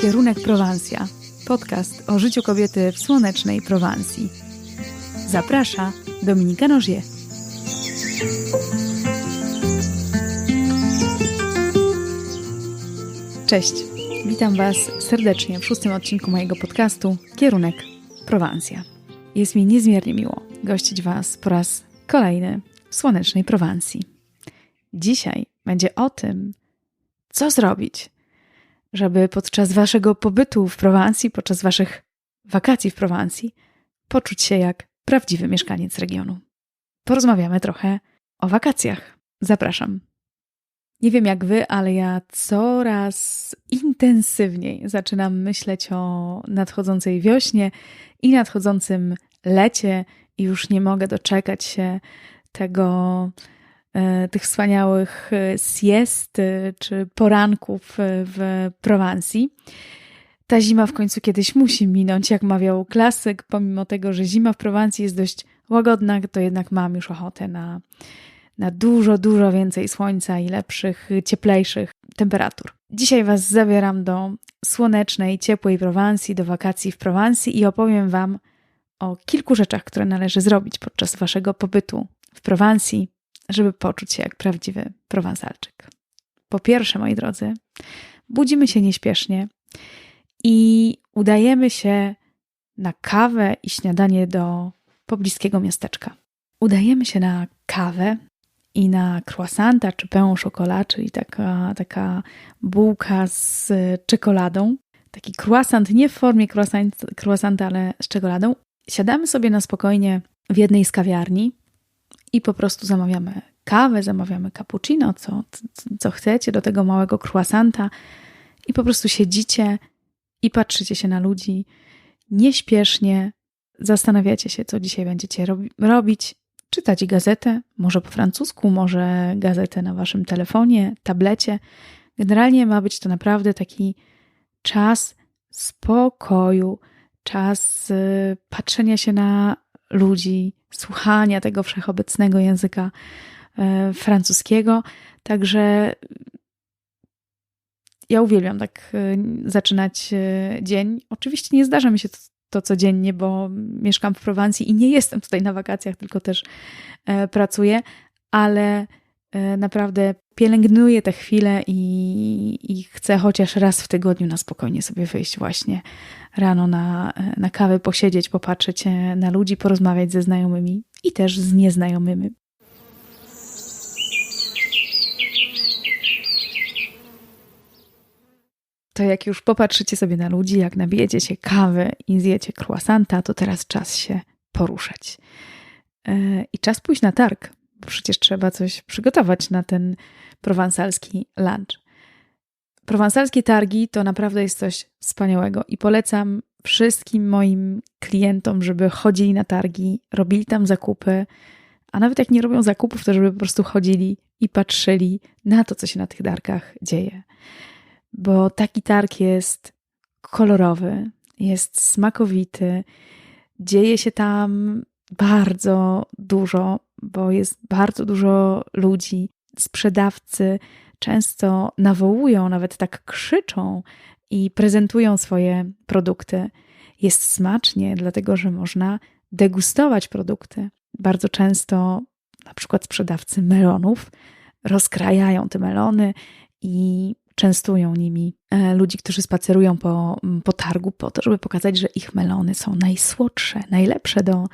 Kierunek Prowansja. Podcast o życiu kobiety w słonecznej Prowansji. Zaprasza Dominika Nożie. Cześć, witam Was serdecznie w szóstym odcinku mojego podcastu Kierunek Prowansja. Jest mi niezmiernie miło gościć Was po raz kolejny w słonecznej Prowansji. Dzisiaj będzie o tym, co zrobić, żeby podczas Waszego pobytu w Prowansji, podczas Waszych wakacji w Prowansji, poczuć się jak prawdziwy mieszkaniec regionu. Porozmawiamy trochę o wakacjach. Zapraszam. Nie wiem jak wy, ale ja coraz intensywniej zaczynam myśleć o nadchodzącej wiośnie i nadchodzącym lecie i już nie mogę doczekać się tego, tych wspaniałych e, siest e, czy poranków w Prowansji. Ta zima w końcu kiedyś musi minąć, jak mawiał klasyk, pomimo tego, że zima w Prowansji jest dość łagodna, to jednak mam już ochotę na, na dużo, dużo więcej słońca i lepszych, cieplejszych temperatur. Dzisiaj Was zabieram do słonecznej, ciepłej Prowansji, do wakacji w Prowansji i opowiem Wam o kilku rzeczach, które należy zrobić podczas Waszego pobytu w Prowansji, żeby poczuć się jak prawdziwy prowansalczyk. Po pierwsze, moi drodzy, budzimy się nieśpiesznie i udajemy się na kawę i śniadanie do pobliskiego miasteczka. Udajemy się na kawę i na croissanta czy au chocolat, czyli taka, taka bułka z czekoladą. Taki croissant nie w formie croissant, croissanta, ale z czekoladą. Siadamy sobie na spokojnie w jednej z kawiarni i po prostu zamawiamy kawę, zamawiamy cappuccino, co, co chcecie, do tego małego croissanta. I po prostu siedzicie i patrzycie się na ludzi nieśpiesznie, zastanawiacie się, co dzisiaj będziecie robi robić, czytać gazetę, może po francusku, może gazetę na waszym telefonie, tablecie. Generalnie ma być to naprawdę taki czas spokoju, czas y, patrzenia się na ludzi, słuchania tego wszechobecnego języka y, francuskiego. Także ja uwielbiam tak y, zaczynać dzień. Oczywiście nie zdarza mi się to, to codziennie, bo mieszkam w Prowansji i nie jestem tutaj na wakacjach, tylko też e, pracuję, ale e, naprawdę pielęgnuję te chwile i, i chcę chociaż raz w tygodniu na spokojnie sobie wyjść właśnie rano na, e, na kawę, posiedzieć, popatrzeć na ludzi, porozmawiać ze znajomymi i też z nieznajomymi. to jak już popatrzycie sobie na ludzi, jak nabijecie się kawy i zjecie croissanta, to teraz czas się poruszać. E, I czas pójść na targ, przecież trzeba coś przygotować na ten prowansalski lunch. Prowansalskie targi to naprawdę jest coś wspaniałego i polecam wszystkim moim klientom, żeby chodzili na targi, robili tam zakupy, a nawet jak nie robią zakupów, to żeby po prostu chodzili i patrzyli na to, co się na tych targach dzieje bo taki targ jest kolorowy, jest smakowity, dzieje się tam bardzo dużo, bo jest bardzo dużo ludzi. Sprzedawcy często nawołują, nawet tak krzyczą i prezentują swoje produkty. Jest smacznie, dlatego że można degustować produkty. Bardzo często, na przykład sprzedawcy melonów, rozkrajają te melony i częstują nimi e, ludzi, którzy spacerują po, po targu, po to, żeby pokazać, że ich melony są najsłodsze, najlepsze do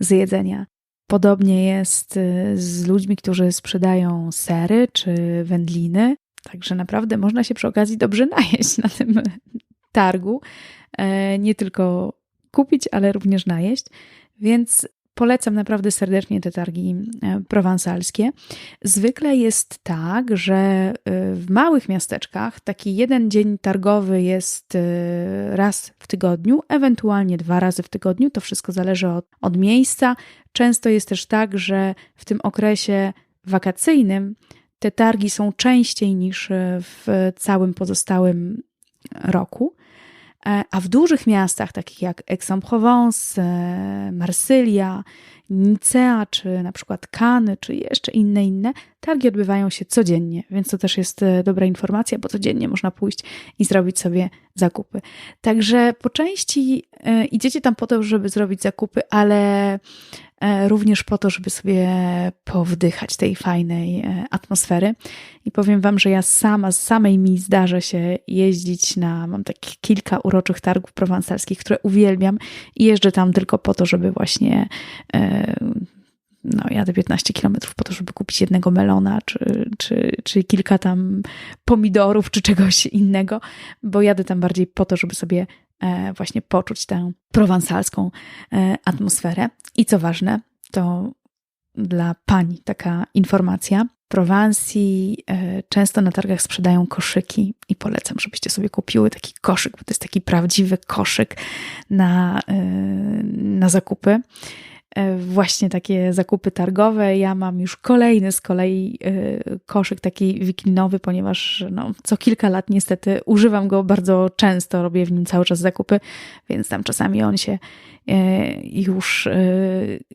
zjedzenia. Podobnie jest e, z ludźmi, którzy sprzedają sery czy wędliny. Także naprawdę można się przy okazji dobrze najeść na tym targu. E, nie tylko kupić, ale również najeść. Więc Polecam naprawdę serdecznie te targi e, prowansalskie. Zwykle jest tak, że e, w małych miasteczkach taki jeden dzień targowy jest e, raz w tygodniu, ewentualnie dwa razy w tygodniu. To wszystko zależy od, od miejsca. Często jest też tak, że w tym okresie wakacyjnym te targi są częściej niż w całym pozostałym roku. E, a w dużych miastach, takich jak Aix-en-Provence, e, Marsylia, Nicea, czy na przykład Kany, czy jeszcze inne, inne, targi odbywają się codziennie, więc to też jest e, dobra informacja, bo codziennie można pójść i zrobić sobie zakupy. Także po części e, idziecie tam po to, żeby zrobić zakupy, ale E, również po to, żeby sobie powdychać tej fajnej atmosfery. I powiem Wam, że ja sama, z samej mi zdarza się jeździć na, mam takich kilka uroczych targów prowansalskich, które uwielbiam i jeżdżę tam tylko po to, żeby właśnie no, jadę 15 kilometrów po to, żeby kupić jednego melona, czy, czy, czy kilka tam pomidorów, czy czegoś innego, bo jadę tam bardziej po to, żeby sobie E, właśnie poczuć tę prowansalską e, atmosferę. I co ważne, to dla pani taka informacja. W Prowansji e, często na targach sprzedają koszyki i polecam, żebyście sobie kupiły taki koszyk, bo to jest taki prawdziwy koszyk na, na zakupy. E, właśnie takie zakupy targowe. Ja mam już kolejny z kolei e, koszyk taki wiklinowy, ponieważ no, co kilka lat niestety używam go bardzo często, robię w nim cały czas zakupy, więc tam czasami on się e, już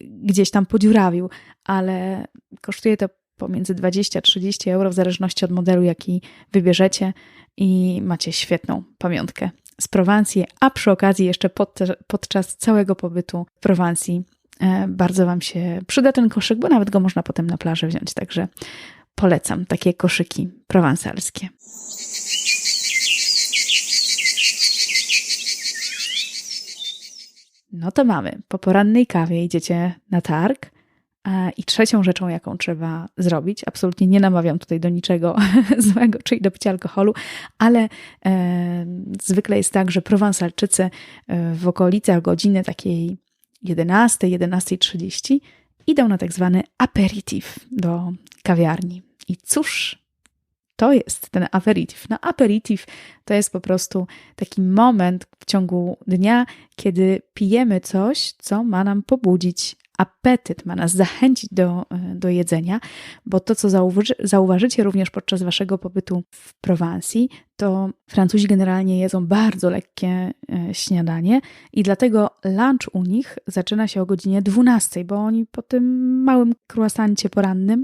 gdzieś tam podziurawił, ale kosztuje to pomiędzy 20-30 euro w zależności od modelu, jaki wybierzecie i macie świetną pamiątkę z Prowansji, a przy okazji jeszcze pod, podczas całego pobytu w Prowansji bardzo Wam się przyda ten koszyk, bo nawet go można potem na plaży wziąć. Także polecam takie koszyki prowansalskie. No to mamy. Po porannej kawie idziecie na targ. E, I trzecią rzeczą, jaką trzeba zrobić, absolutnie nie namawiam tutaj do niczego złego, czyli do picia alkoholu, ale e, zwykle jest tak, że prowansalczycy e, w okolicach godziny takiej 11, 11.30 idą na tak zwany aperitif do kawiarni. I cóż to jest ten aperitif? No, aperitif to jest po prostu taki moment w ciągu dnia, kiedy pijemy coś, co ma nam pobudzić apetyt, ma nas zachęcić do, do jedzenia, bo to, co zauważy, zauważycie również podczas waszego pobytu w Prowansji, to Francuzi generalnie jedzą bardzo lekkie e, śniadanie i dlatego lunch u nich zaczyna się o godzinie 12, bo oni po tym małym croissancie porannym,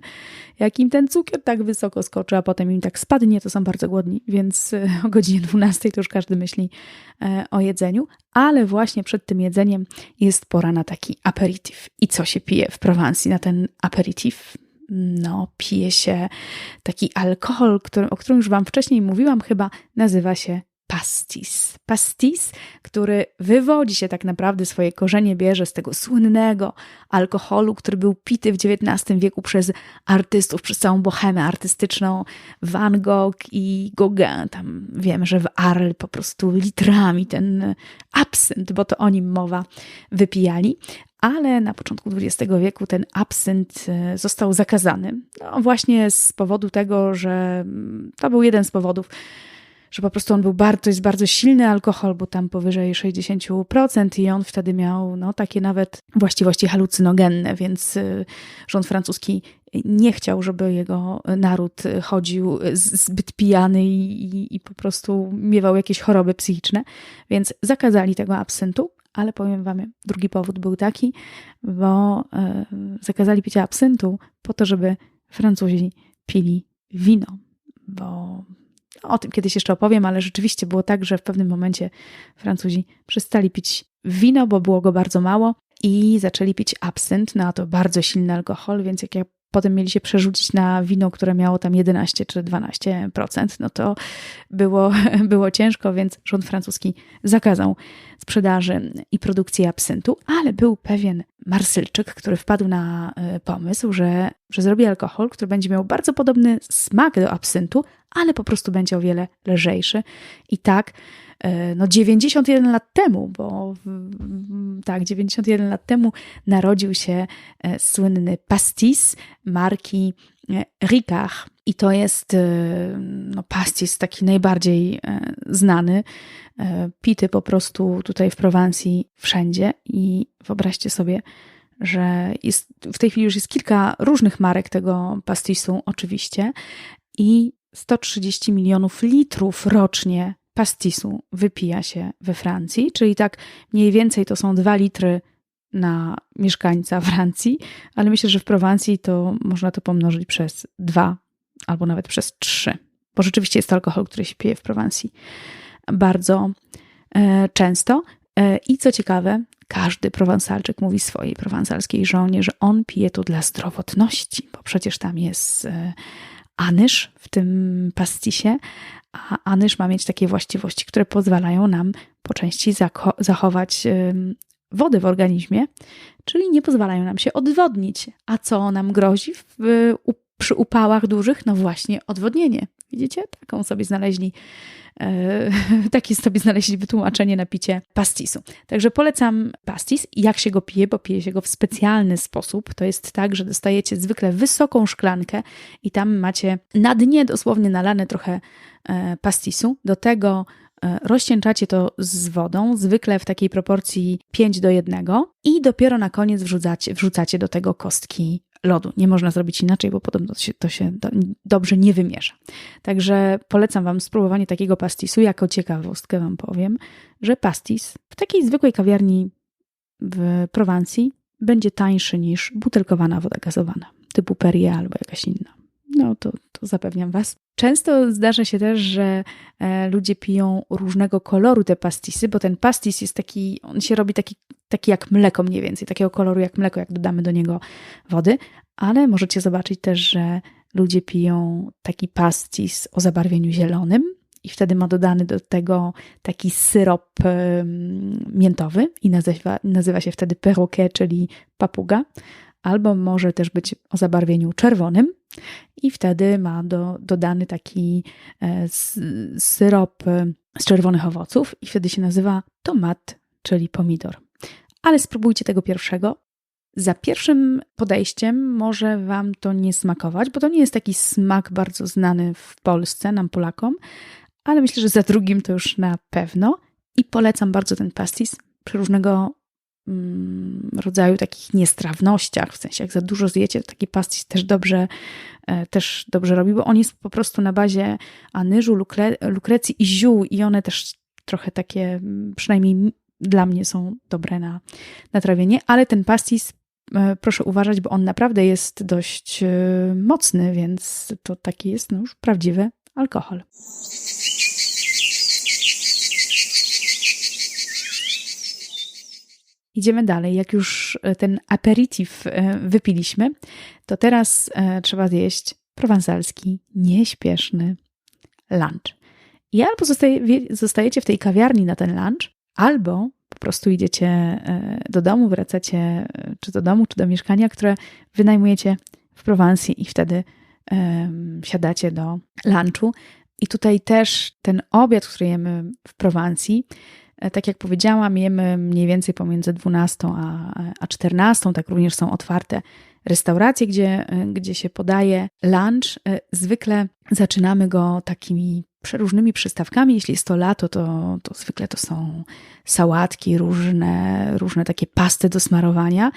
jak im ten cukier tak wysoko skoczy, a potem im tak spadnie, to są bardzo głodni, więc e, o godzinie 12 to już każdy myśli e, o jedzeniu, ale właśnie przed tym jedzeniem jest pora na taki aperitif. I co się pije w Prowansji na ten aperitif? No, pije się taki alkohol, który, o którym już Wam wcześniej mówiłam, chyba nazywa się pastis. Pastis, który wywodzi się tak naprawdę, swoje korzenie bierze z tego słynnego alkoholu, który był pity w XIX wieku przez artystów, przez całą bohemę artystyczną, Van Gogh i Gauguin. Tam wiemy, że w Arles po prostu litrami ten absynt, bo to o nim mowa, wypijali ale na początku XX wieku ten absynt e, został zakazany. No właśnie z powodu tego, że mm, to był jeden z powodów, że po prostu on był bardzo, to jest bardzo silny alkohol, bo tam powyżej 60% i on wtedy miał no, takie nawet właściwości halucynogenne, więc e, rząd francuski nie chciał, żeby jego naród chodził zbyt pijany i, i, i po prostu miewał jakieś choroby psychiczne, więc zakazali tego absyntu, ale powiem Wam, drugi powód był taki, bo e, zakazali picia absyntu po to, żeby Francuzi pili wino, bo o tym kiedyś jeszcze opowiem, ale rzeczywiście było tak, że w pewnym momencie Francuzi przestali pić wino, bo było go bardzo mało i zaczęli pić absynt, no a to bardzo silny alkohol, więc jak ja potem mieli się przerzucić na wino, które miało tam 11 czy 12%, no to było, było ciężko, więc rząd francuski zakazał sprzedaży i produkcji absyntu, ale był pewien Marsylczyk, który wpadł na e, pomysł, że, że zrobi alkohol, który będzie miał bardzo podobny smak do absyntu, ale po prostu będzie o wiele lżejszy. I tak no 91 lat temu, bo tak, 91 lat temu narodził się e, słynny pastis marki e, Ricard. I to jest no, pastis taki najbardziej znany, pity po prostu tutaj w Prowansji wszędzie. I wyobraźcie sobie, że jest, w tej chwili już jest kilka różnych marek tego pastisu, oczywiście, i 130 milionów litrów rocznie pastisu wypija się we Francji, czyli tak mniej więcej to są 2 litry na mieszkańca Francji, ale myślę, że w Prowansji to można to pomnożyć przez dwa albo nawet przez trzy, bo rzeczywiście jest to alkohol, który się pije w Prowansji bardzo e, często. E, I co ciekawe, każdy prowansalczyk mówi swojej prowansalskiej żonie, że on pije to dla zdrowotności, bo przecież tam jest e, anyż w tym pastisie, a anyż ma mieć takie właściwości, które pozwalają nam po części zachować wodę w organizmie, czyli nie pozwalają nam się odwodnić. A co nam grozi w, przy upałach dużych? No właśnie odwodnienie. Widzicie? Taką sobie znaleźli E, takie sobie znaleźli wytłumaczenie na picie pastisu. Także polecam pastis. Jak się go pije? Bo pije się go w specjalny sposób. To jest tak, że dostajecie zwykle wysoką szklankę i tam macie na dnie dosłownie nalane trochę e, pastisu. Do tego e, rozcieńczacie to z wodą, zwykle w takiej proporcji 5 do 1 i dopiero na koniec wrzucacie, wrzucacie do tego kostki lodu. Nie można zrobić inaczej, bo podobno to się, to się do, dobrze nie wymiesza. Także polecam Wam spróbowanie takiego pastisu. Jako ciekawostkę Wam powiem, że pastis w takiej zwykłej kawiarni w Prowansji będzie tańszy niż butelkowana woda gazowana, typu Perrier albo jakaś inna. No to, to zapewniam Was. Często zdarza się też, że e, ludzie piją różnego koloru te pastisy, bo ten pastis jest taki, on się robi taki, taki jak mleko mniej więcej, takiego koloru jak mleko, jak dodamy do niego wody, ale możecie zobaczyć też, że ludzie piją taki pastis o zabarwieniu zielonym i wtedy ma dodany do tego taki syrop miętowy i nazywa, nazywa się wtedy perroquet, czyli papuga, albo może też być o zabarwieniu czerwonym i wtedy ma do, dodany taki e, syrop e, z czerwonych owoców i wtedy się nazywa tomat, czyli pomidor. Ale spróbujcie tego pierwszego. Za pierwszym podejściem może Wam to nie smakować, bo to nie jest taki smak bardzo znany w Polsce, nam Polakom, ale myślę, że za drugim to już na pewno. I polecam bardzo ten pastis przy różnego rodzaju takich niestrawnościach, w sensie jak za dużo zjecie, taki pastis też dobrze, e, też dobrze robi, bo on jest po prostu na bazie anyżu, lukre, lukrecji i ziół i one też trochę takie, mm, przynajmniej dla mnie są dobre na, na trawienie, ale ten pastis e, proszę uważać, bo on naprawdę jest dość e, mocny, więc to taki jest no już prawdziwy alkohol. Idziemy dalej. Jak już e, ten aperitif e, wypiliśmy, to teraz e, trzeba zjeść prowansalski, nieśpieszny lunch. I albo zostajecie w tej kawiarni na ten lunch, albo po prostu idziecie do domu, wracacie czy do domu, czy do mieszkania, które wynajmujecie w Prowansji i wtedy um, siadacie do lunchu. I tutaj też ten obiad, który jemy w Prowansji, tak jak powiedziałam, jemy mniej więcej pomiędzy 12 a, a 14. Tak również są otwarte restauracje, gdzie, e, gdzie się podaje lunch. E, zwykle zaczynamy go takimi przeróżnymi przystawkami. Jeśli jest to lato, to, to zwykle to są sałatki, różne, różne takie pasty do smarowania.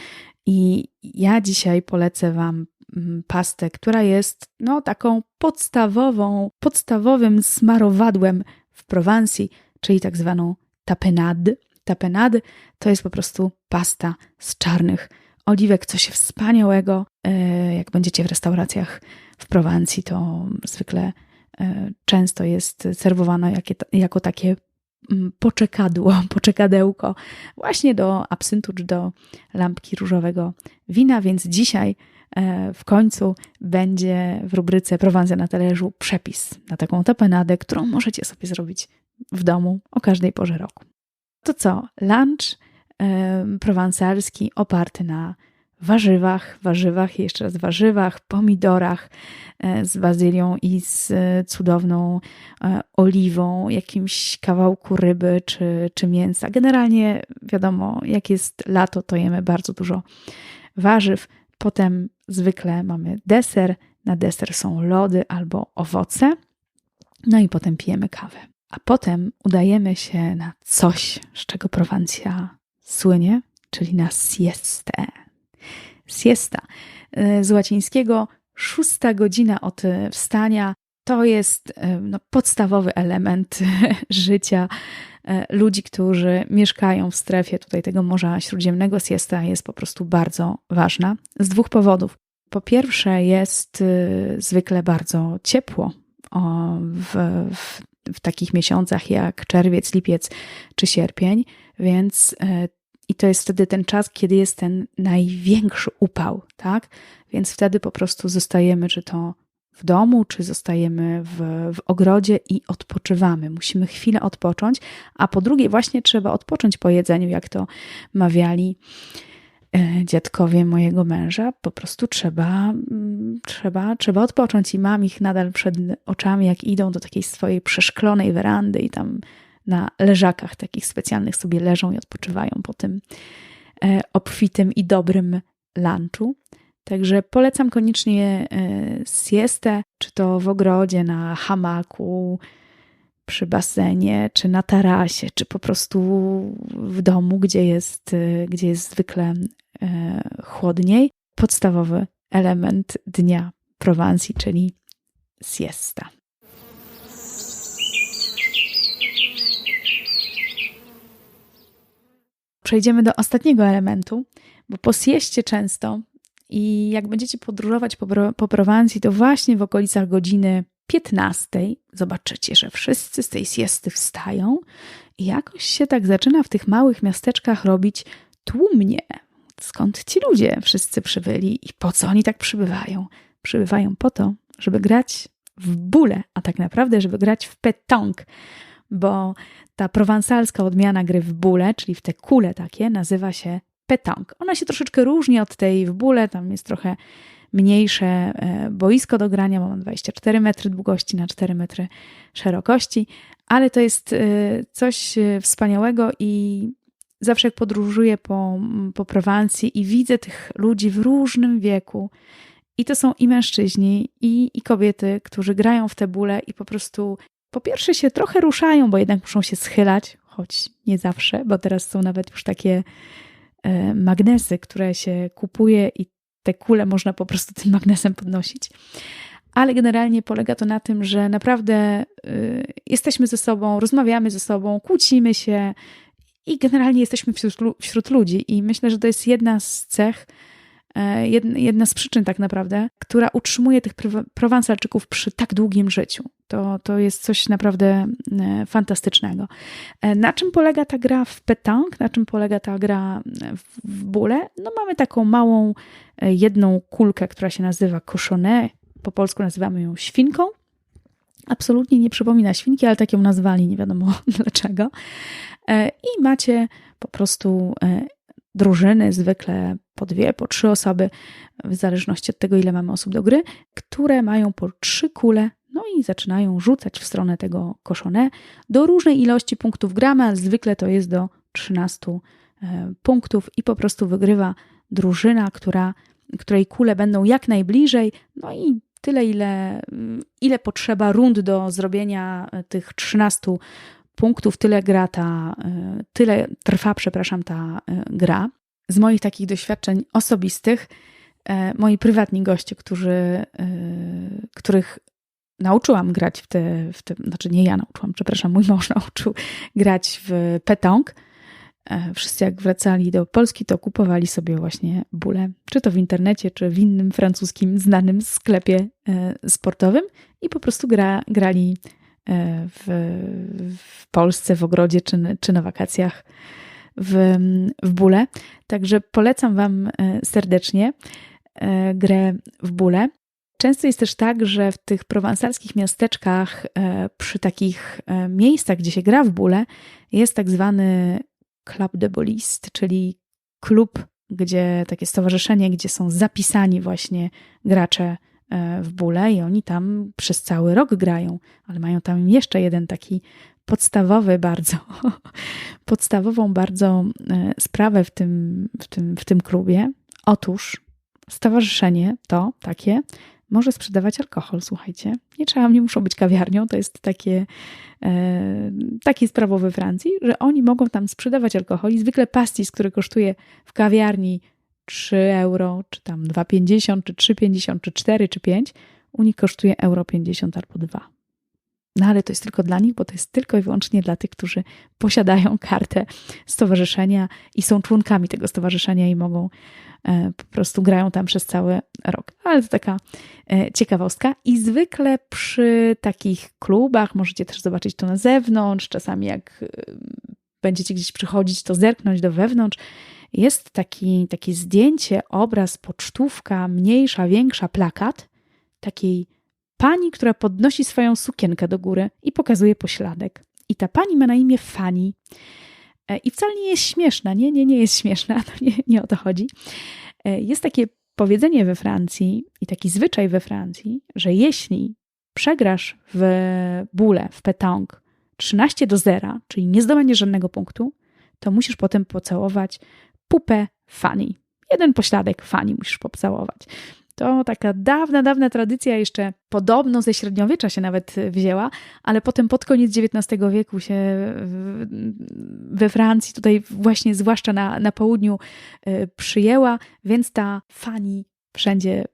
I ja dzisiaj polecę Wam mm, pastę, która jest no, taką podstawową, podstawowym smarowadłem w Prowansji, czyli tak zwaną tapenade. Tapenade to jest po prostu pasta z czarnych oliwek, coś wspaniałego. E, jak będziecie w restauracjach w Prowansji, to zwykle e, często jest serwowana jako takie mm, poczekadło, poczekadełko właśnie do absyntu czy do lampki różowego wina, więc dzisiaj w końcu będzie w rubryce Prowancja na talerzu przepis na taką tapenadę, którą możecie sobie zrobić w domu o każdej porze roku. To co? Lunch yy, prowansalski oparty na warzywach, warzywach, jeszcze raz warzywach, pomidorach e, z bazylią i z cudowną e, oliwą, jakimś kawałku ryby czy, czy mięsa. Generalnie wiadomo, jak jest lato, to jemy bardzo dużo warzyw. Potem zwykle mamy deser. Na deser są lody albo owoce. No i potem pijemy kawę. A potem udajemy się na coś, z czego Prowancja słynie, czyli na siestę. Siesta e, z łacińskiego szósta godzina od wstania to jest e, no, podstawowy element życia ludzi, którzy mieszkają w strefie tutaj tego Morza Śródziemnego, siesta jest po prostu bardzo ważna z dwóch powodów. Po pierwsze, jest y, zwykle bardzo ciepło w, w, w takich miesiącach jak czerwiec, lipiec czy sierpień, więc e, i to jest wtedy ten czas, kiedy jest ten największy upał, tak? Więc wtedy po prostu zostajemy, czy to w domu, czy zostajemy w, w ogrodzie i odpoczywamy. Musimy chwilę odpocząć, a po drugie, właśnie trzeba odpocząć po jedzeniu, jak to mawiali e, dziadkowie mojego męża. Po prostu trzeba, mm, trzeba, trzeba odpocząć i mam ich nadal przed oczami, jak idą do takiej swojej przeszklonej werandy i tam na leżakach takich specjalnych sobie leżą i odpoczywają po tym e, obfitym i dobrym lunchu. Także polecam koniecznie e, siestę, czy to w ogrodzie, na hamaku, przy basenie, czy na tarasie, czy po prostu w domu, gdzie jest, e, gdzie jest zwykle chłodniej. Podstawowy element dnia Prowansji, czyli siesta. przejdziemy do ostatniego elementu, bo po sieście często i jak będziecie podróżować po, po Prowansji, to właśnie w okolicach godziny 15 zobaczycie, że wszyscy z tej siesty wstają i jakoś się tak zaczyna w tych małych miasteczkach robić tłumnie. Skąd ci ludzie wszyscy przybyli i po co oni tak przybywają? Przybywają po to, żeby grać w bóle, a tak naprawdę, żeby grać w petong, bo ta prowansalska odmiana gry w bóle, czyli w te kule takie, nazywa się petanque. Ona się troszeczkę różni od tej w bóle, tam jest trochę mniejsze e, boisko do grania, ma 24 metry długości na 4 metry szerokości, ale to jest e, coś e, wspaniałego i zawsze jak podróżuję po, po Prowansji i widzę tych ludzi w różnym wieku, i to są i mężczyźni, i, i kobiety, którzy grają w te bóle i po prostu po pierwsze się trochę ruszają, bo jednak muszą się schylać, choć nie zawsze, bo teraz są nawet już takie magnesy, które się kupuje i te kule można po prostu tym magnesem podnosić. Ale generalnie polega to na tym, że naprawdę y, jesteśmy ze sobą, rozmawiamy ze sobą, kłócimy się i generalnie jesteśmy wśród, wśród ludzi. I myślę, że to jest jedna z cech, E, jedna z przyczyn tak naprawdę, która utrzymuje tych prowansalczyków przy tak długim życiu. To, to jest coś naprawdę e, fantastycznego. E, na czym polega ta gra w petanque? Na czym polega ta gra w bóle? No mamy taką małą jedną kulkę, która się nazywa cochonet. Po polsku nazywamy ją świnką. Absolutnie nie przypomina świnki, ale tak ją nazwali, nie wiadomo dlaczego. I macie po prostu drużyny, zwykle po dwie, po trzy osoby, w zależności od tego, ile mamy osób do gry, które mają po trzy kule, no i zaczynają rzucać w stronę tego koszone. Do różnej ilości punktów gramy, ale zwykle to jest do 13 e, punktów i po prostu wygrywa drużyna, która, której kule będą jak najbliżej, no i tyle, ile, ile potrzeba rund do zrobienia e, tych 13 punktów, tyle gra ta, e, tyle trwa, przepraszam, ta gra z moich takich doświadczeń osobistych, e, moi prywatni goście, którzy, e, których nauczyłam grać w te, w te, znaczy nie ja nauczyłam, przepraszam, mój mąż nauczył grać w petong. E, wszyscy jak wracali do Polski, to kupowali sobie właśnie bóle, czy to w internecie, czy w innym francuskim znanym sklepie sportowym i po prostu gra, grali w, w Polsce, w ogrodzie, czy, czy na wakacjach w, w bóle. Także polecam Wam e, serdecznie e, grę w bóle. Często jest też tak, że w tych prowansalskich miasteczkach, e, przy takich miejscach, gdzie się gra w bóle, jest tak zwany Club de Bolist, czyli klub, gdzie takie stowarzyszenie, gdzie są zapisani właśnie gracze w bóle i oni tam przez cały rok grają, ale mają tam jeszcze jeden taki podstawowy bardzo, podstawową bardzo e, sprawę w tym, w, tym, w tym klubie. Otóż stowarzyszenie to takie może sprzedawać alkohol, słuchajcie. Nie trzeba, nie muszą być kawiarnią, to jest takie, e, taki sprawo we Francji, że oni mogą tam sprzedawać alkohol i zwykle pastis, który kosztuje w kawiarni 3 euro, czy tam 2,50, czy 3,50, czy 4, czy 5, u nich kosztuje euro 50 albo 2. No ale to jest tylko dla nich, bo to jest tylko i wyłącznie dla tych, którzy posiadają kartę stowarzyszenia i są członkami tego stowarzyszenia i mogą e, po prostu grają tam przez cały rok. Ale to taka e, ciekawostka. I zwykle przy takich klubach możecie też zobaczyć to na zewnątrz. Czasami jak e, będziecie gdzieś przychodzić, to zerknąć do wewnątrz. Jest taki, takie zdjęcie, obraz, pocztówka, mniejsza, większa, plakat takiej pani, która podnosi swoją sukienkę do góry i pokazuje pośladek. I ta pani ma na imię Fanny. E, I wcale nie jest śmieszna, nie, nie, nie jest śmieszna, nie, nie o to chodzi. E, jest takie powiedzenie we Francji i taki zwyczaj we Francji, że jeśli przegrasz w bóle, w petang 13 do 0, czyli nie zdobędziesz żadnego punktu, to musisz potem pocałować pupę Fanny. Jeden pośladek Fanny musisz pocałować. To taka dawna, dawna tradycja, jeszcze podobno ze średniowiecza się nawet wzięła, ale potem pod koniec XIX wieku się we Francji, tutaj właśnie zwłaszcza na, na południu, e, przyjęła, więc ta fani wszędzie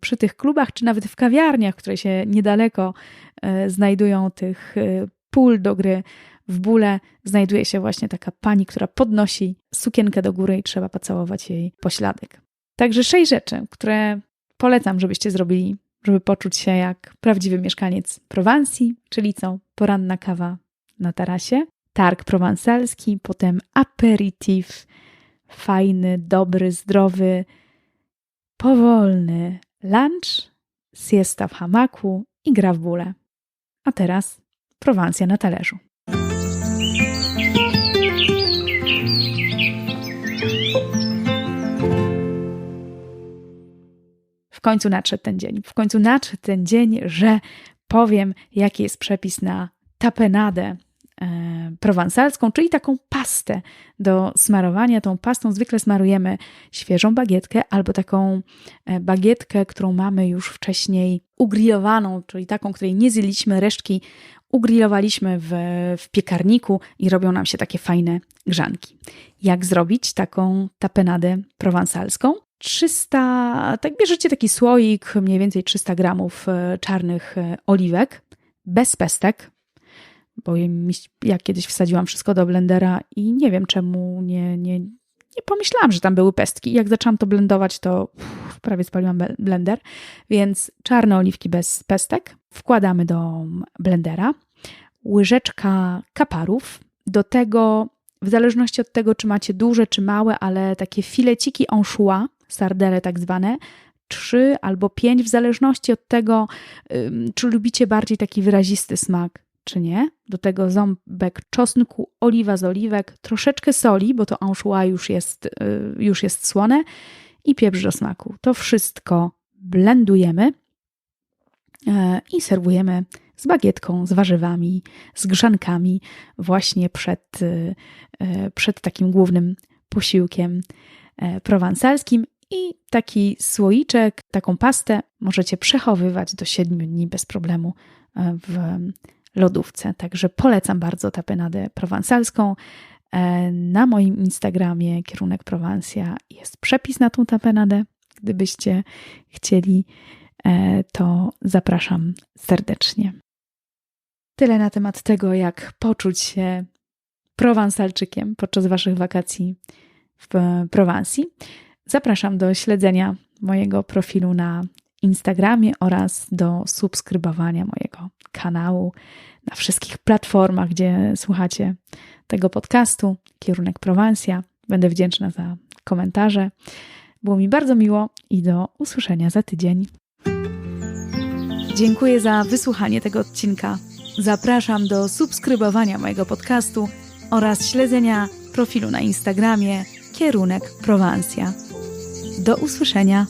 przy tych klubach, czy nawet w kawiarniach, które się niedaleko e, znajdują, tych e, pól do gry w bóle, znajduje się właśnie taka pani, która podnosi sukienkę do góry i trzeba pocałować jej pośladek. Także sześć rzeczy, które polecam, żebyście zrobili, żeby poczuć się jak prawdziwy mieszkaniec Prowansji, czyli co? Poranna kawa na tarasie, targ prowansalski, potem aperitif, fajny, dobry, zdrowy, powolny lunch, siesta w hamaku i gra w bóle. A teraz Prowansja na talerzu. W końcu nadszedł ten dzień. W końcu nadszedł ten dzień, że powiem, jaki jest przepis na tapenadę e, prowansalską, czyli taką pastę do smarowania. Tą pastą zwykle smarujemy świeżą bagietkę albo taką e, bagietkę, którą mamy już wcześniej ugrillowaną, czyli taką, której nie zjedliśmy, resztki ugrillowaliśmy w, w piekarniku i robią nam się takie fajne grzanki. Jak zrobić taką tapenadę prowansalską? 300, tak bierzecie taki słoik, mniej więcej 300 gramów e, czarnych e, oliwek, bez pestek, bo ja kiedyś wsadziłam wszystko do blendera i nie wiem czemu nie, nie, nie pomyślałam, że tam były pestki. Jak zaczęłam to blendować, to uff, prawie spaliłam blender, więc czarne oliwki bez pestek wkładamy do blendera, łyżeczka kaparów, do tego w zależności od tego, czy macie duże, czy małe, ale takie fileciki anchois, sardele tak zwane, trzy albo pięć, w zależności od tego, czy lubicie bardziej taki wyrazisty smak, czy nie. Do tego ząbek czosnku, oliwa z oliwek, troszeczkę soli, bo to anchois już jest, y, już jest słone i pieprz do smaku. To wszystko blendujemy e, i serwujemy z bagietką, z warzywami, z grzankami właśnie przed, y, e, przed takim głównym posiłkiem e, prowansalskim i taki słoiczek, taką pastę możecie przechowywać do 7 dni bez problemu e, w lodówce. Także polecam bardzo tapenadę prowansalską. E, na moim Instagramie kierunek Prowansja jest przepis na tą tapenadę. Gdybyście chcieli, e, to zapraszam serdecznie. Tyle na temat tego, jak poczuć się prowansalczykiem podczas Waszych wakacji w Prowansji. Zapraszam do śledzenia mojego profilu na Instagramie oraz do subskrybowania mojego kanału na wszystkich platformach, gdzie słuchacie tego podcastu. Kierunek Prowansja. Będę wdzięczna za komentarze. Było mi bardzo miło i do usłyszenia za tydzień. Dziękuję za wysłuchanie tego odcinka. Zapraszam do subskrybowania mojego podcastu oraz śledzenia profilu na Instagramie Kierunek Prowansja. Do usłyszenia.